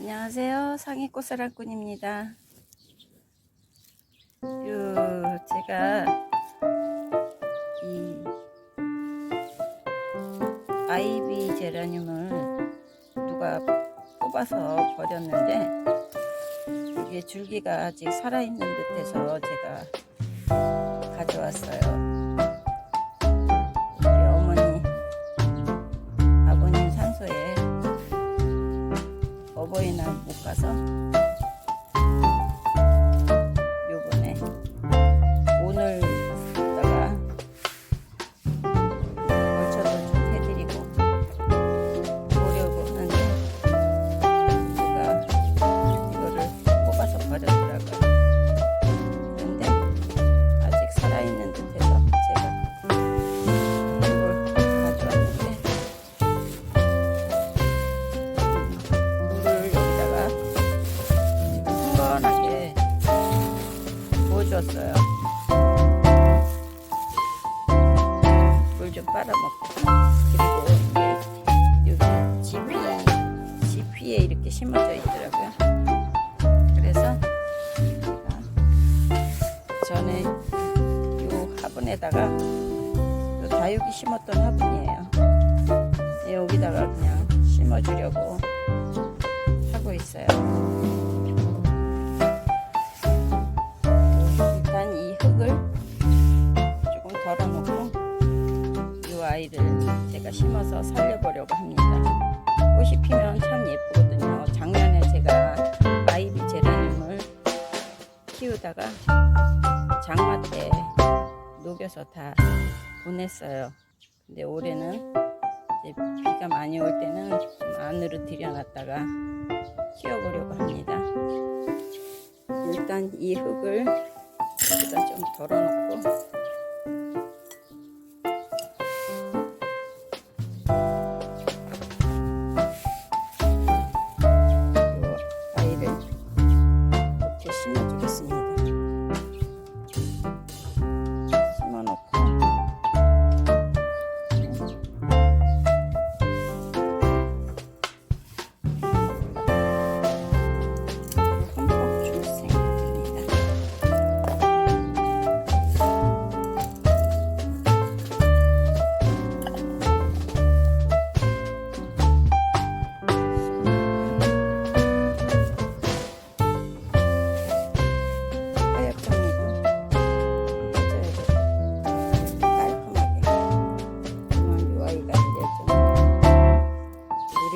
안녕하세요. 상의 꽃사랑꾼입니다. 요 제가 이 아이비 제라늄을 누가 뽑아서 버렸는데 이게 줄기가 아직 살아있는 듯해서 제가 가져왔어요. 어버이날 못 가서 부어줬어요. 물 좀 빨아먹고 그리고 여기 지피 지피에 이렇게 심어져 있더라고요. 그래서 전에 요 화분에다가 요 다육이 심었던 화분이에요. 여기다가 그냥 심어주려고 하고 있어요. 아이를 제가 심어서 살려보려고 합니다. 꽃이 피면 참 예쁘거든요. 작년에 제가 아이비 제라늄을 키우다가 장마 때 녹여서 다 보냈어요. 근데 올해는 비가 많이 올 때는 좀 안으로 들여놨다가 키워보려고 합니다. 일단 이 흙을 여기다 좀 덜어놓고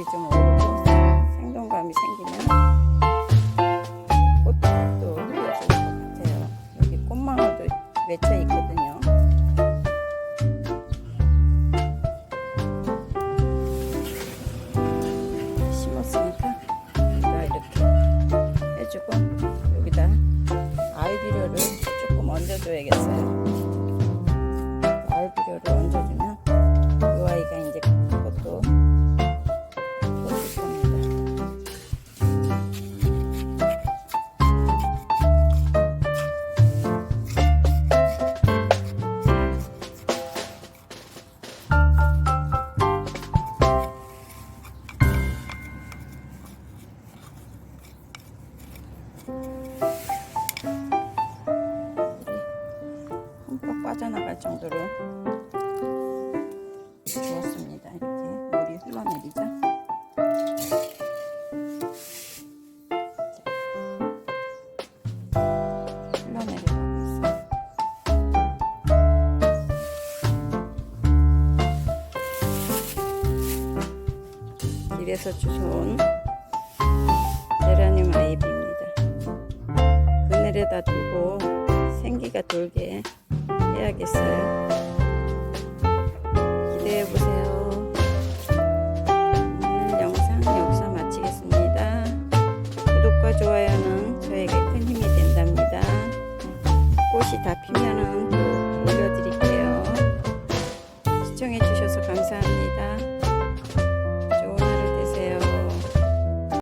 물이 좀 오르고 생동감이 생기면 꽃도 흘려줄 것 같아요. 여기 꽃망울도 맺혀 있거든요. 심었으니까 이렇게 해주고 흠뻑 빠져나갈 정도로 주었습니다. 이렇게 물이 흘러내리죠. 길에서 주워온 제라늄 아이비입니다. 그늘에다 두고 생기가 돌게 해야겠어요.